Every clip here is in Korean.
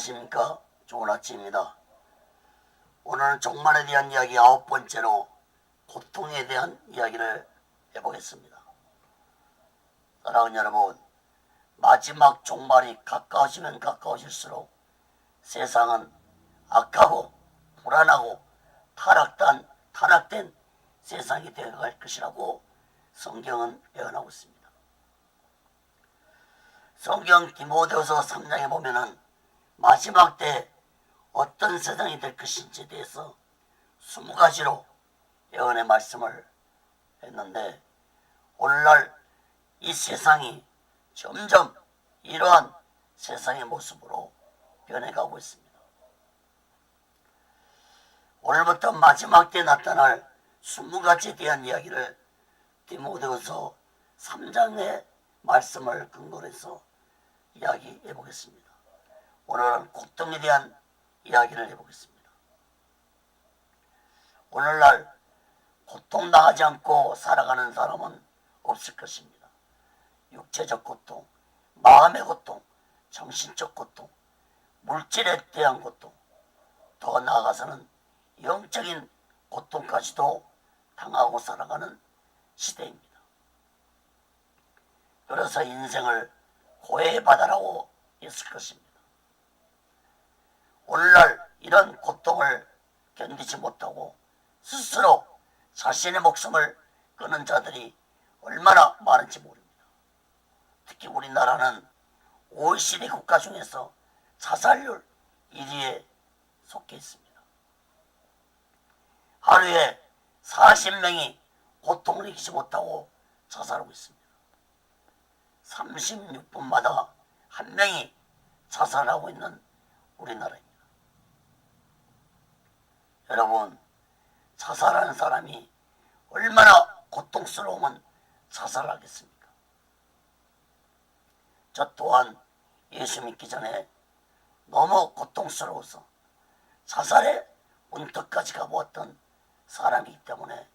안녕하십니까. 좋은 아침입니다. 오늘은 종말에 대한 이야기 아홉 번째로 고통에 대한 이야기를 해보겠습니다. 사랑하는 여러분, 마지막 종말이 가까워지면 가까워질수록 세상은 악하고 불안하고 타락된, 타락된 세상이 되어갈 것이라고 성경은 예언하고 있습니다. 성경 디모데후서 3장에 보면은 마지막 때 어떤 세상이 될 것인지에 대해서 20가지로 예언의 말씀을 했는데 오늘날 이 세상이 점점 이러한 세상의 모습으로 변해가고 있습니다. 오늘부터 마지막 때 나타날 20가지에 대한 이야기를 디모데후서 3장의 말씀을 근거로 해서 이야기해 보겠습니다. 오늘은 고통에 대한 이야기를 해보겠습니다. 오늘날 고통당하지 않고 살아가는 사람은 없을 것입니다. 육체적 고통, 마음의 고통, 정신적 고통, 물질에 대한 고통, 더 나아가서는 영적인 고통까지도 당하고 살아가는 시대입니다. 그래서 인생을 고해받아라고 했을 것입니다. 오늘날 이런 고통을 견디지 못하고 스스로 자신의 목숨을 끊은 자들이 얼마나 많은지 모릅니다. 특히 우리나라는 OECD 국가 중에서 자살률 1위에 속해 있습니다. 하루에 40명이 고통을 이기지 못하고 자살하고 있습니다. 36분마다 한 명이 자살하고 있는 우리나라입니다. 여러분, 자살하는 사람이 얼마나 고통스러우면 자살하겠습니까? 저 또한 예수 믿기 전에 너무 고통스러워서 자살의 문턱까지 가보았던 사람이기 때문에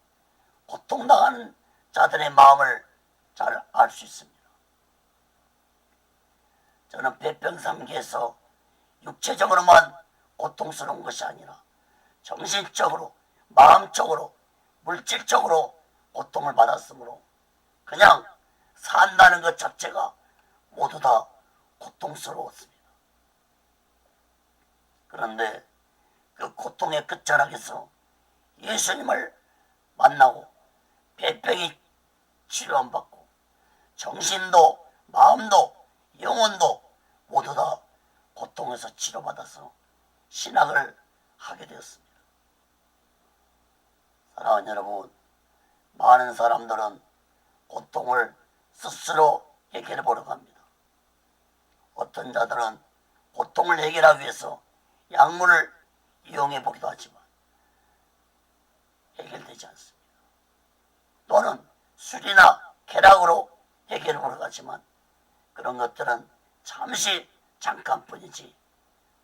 고통당하는 자들의 마음을 잘 알 수 있습니다. 저는 배병삼기에서 육체적으로만 고통스러운 것이 아니라 정신적으로, 마음적으로, 물질적으로 고통을 받았으므로 그냥 산다는 것 자체가 모두 다 고통스러웠습니다. 그런데 그 고통의 끝자락에서 예수님을 만나고 배병이 치료받고 정신도 마음도 영혼도 모두 다 고통에서 치료받아서 신학을 하게 되었습니다. 사랑하는 여러분, 많은 사람들은 고통을 스스로 해결해 보려고 합니다. 어떤 자들은 고통을 해결하기 위해서 약물을 이용해 보기도 하지만 해결되지 않습니다. 또는 술이나 쾌락으로 해결해 보려고 하지만 그런 것들은 잠시 잠깐뿐이지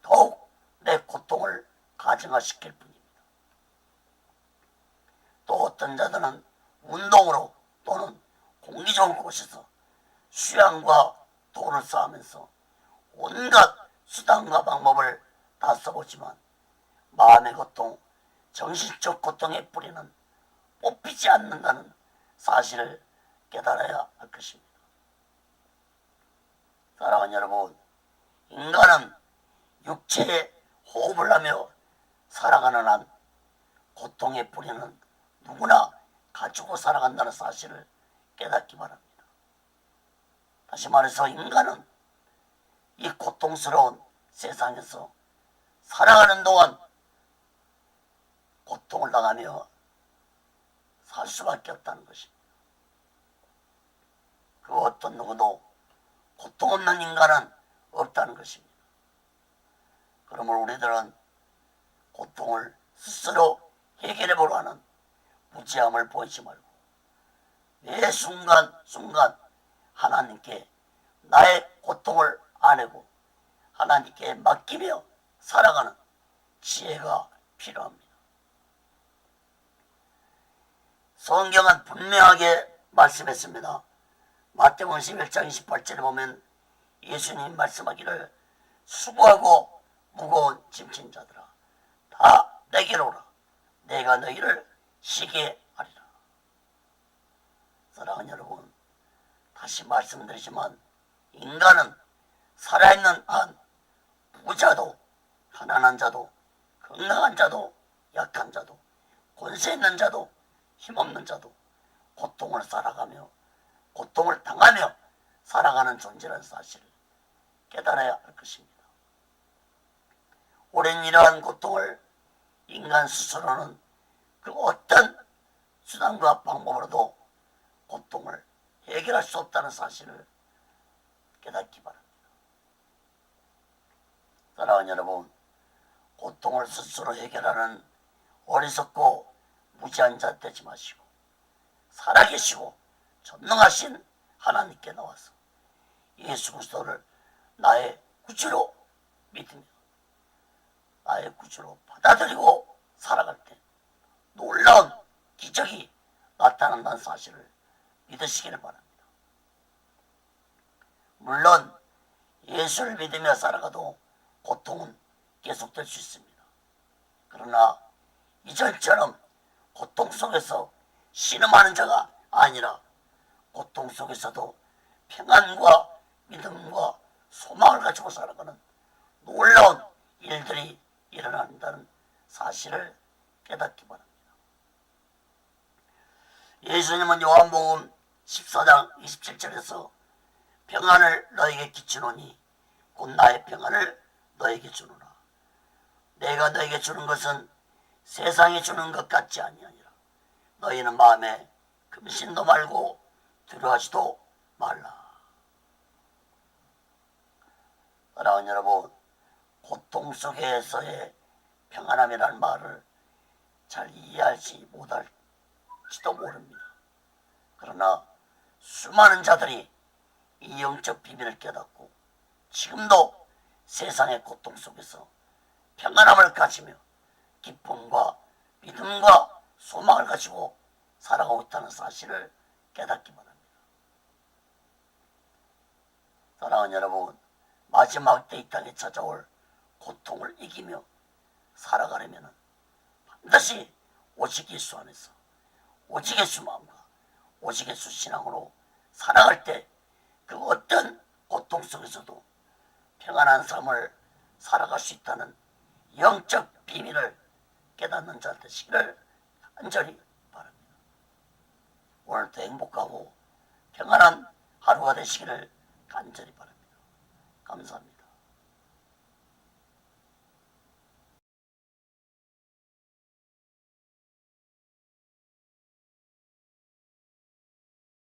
더욱 내 고통을 가정화시킬 뿐입니다. 또 어떤 자들은 운동으로 또는 공기 좋은 곳에서 수양과 도를 쌓으면서 온갖 수단과 방법을 다 써보지만 마음의 고통, 정신적 고통의 뿌리는 뽑히지 않는다는 사실을 깨달아야 할 것입니다. 사랑하는 여러분, 인간은 육체에 호흡을 하며 살아가는 한 고통의 뿌리는 누구나 가지고 살아간다는 사실을 깨닫기 바랍니다. 다시 말해서 인간은 이 고통스러운 세상에서 살아가는 동안 고통을 당하며 살 수밖에 없다는 것입니다. 그 어떤 누구도 고통 없는 인간은 없다는 것입니다. 그러므로 우리들은 고통을 스스로 해결해 보려 하는 무지함을 보이지 말고 매 순간 순간 하나님께 나의 고통을 안고 하나님께 맡기며 살아가는 지혜가 필요합니다. 성경은 분명하게 말씀했습니다. 마태복음 11장 28절에 보면 예수님 말씀하기를 수고하고 무거운 짐진 자들아 다 내게로 오라 내가 너희를 쉬게 하리라 사랑하는 여러분 다시 말씀드리지만 인간은 살아있는 한 부자도 가난한 자도 건강한 자도 약한 자도 권세 있는 자도 힘없는 자도 고통을 살아가며 고통을 당하며 살아가는 존재라는 사실을 깨달아야 할 것입니다. 오랜 이러한 고통을 인간 스스로는 그 어떤 수단과 방법으로도 고통을 해결할 수 없다는 사실을 깨닫기 바랍니다. 사랑하는 여러분, 고통을 스스로 해결하는 어리석고 무지한 자 되지 마시고 살아계시고 전능하신 하나님께 나와서 예수 그리스도를 나의 구주로 믿으며 나의 구주로 받아들이고 살아갈 때 놀라운 기적이 나타난다는 사실을 믿으시기를 바랍니다. 물론 예수를 믿으며 살아가도 고통은 계속될 수 있습니다. 그러나 이절처럼 고통 속에서 신음하는 자가 아니라 고통 속에서도 평안과 믿음과 소망을 가지고 살아가는 놀라운 일들이 일어난다는 사실을 깨닫기 바랍니다. 예수님은 요한복음 14장 27절에서 평안을 너에게 끼치노니 곧 나의 평안을 너에게 주노라. 내가 너에게 주는 것은 세상에 주는 것 같지 아니하니라. 너희는 마음에 금신도 말고 두려워하지도 말라. 사랑하는 여러분, 고통 속에서의 평안함이라는 말을 잘 이해하지 못할 지도 모릅니다. 그러나 수많은 자들이 이 영적 비밀을 깨닫고 지금도 세상의 고통 속에서 평안함을 가지며 기쁨과 믿음과 소망을 가지고 살아가고 있다는 사실을 깨닫기 바랍니다. 사랑하는 여러분, 마지막 때 이 땅에 찾아올 고통을 이기며 살아가려면 반드시 오직 예수 안에서 오직 예수 마음과 오직 예수 신앙으로 살아갈 때 그 어떤 고통 속에서도 평안한 삶을 살아갈 수 있다는 영적 비밀을 깨닫는 자 되시기를 간절히 바랍니다. 오늘도 행복하고 평안한 하루가 되시기를 간절히 바랍니다. 감사합니다.